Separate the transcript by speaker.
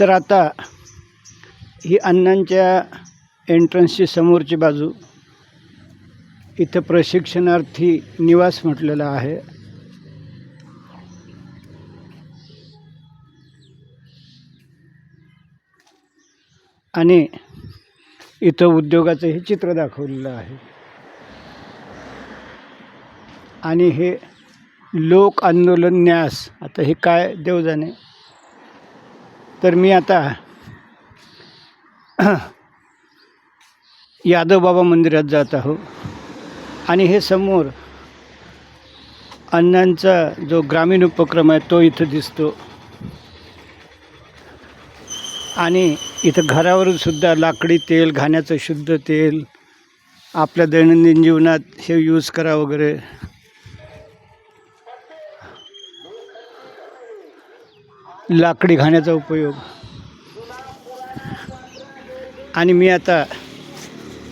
Speaker 1: तर आता ही अण्णांच्या एंट्रन्सची समोरची बाजू. इथं प्रशिक्षणार्थी निवास म्हटलेला आहे. आणि इथं उद्योगाचं हे चित्र दाखवलेलं आहे. आणि हे लोक आंदोलन न्यास. आता हे काय देव जाणे तर मी आता यादव बाबा मंदिरात जात आहो. आणि हे समोर अण्णांचा जो ग्रामीण उपक्रम आहे तो इथं दिसतो. आणि इथं घरावरून सुद्धा लाकडी तेल घाण्याचं शुद्ध तेल आपल्या दैनंदिन जीवनात हे यूज करा वगैरे. लाकडी घाण्याचा उपयोग. आणि मी आता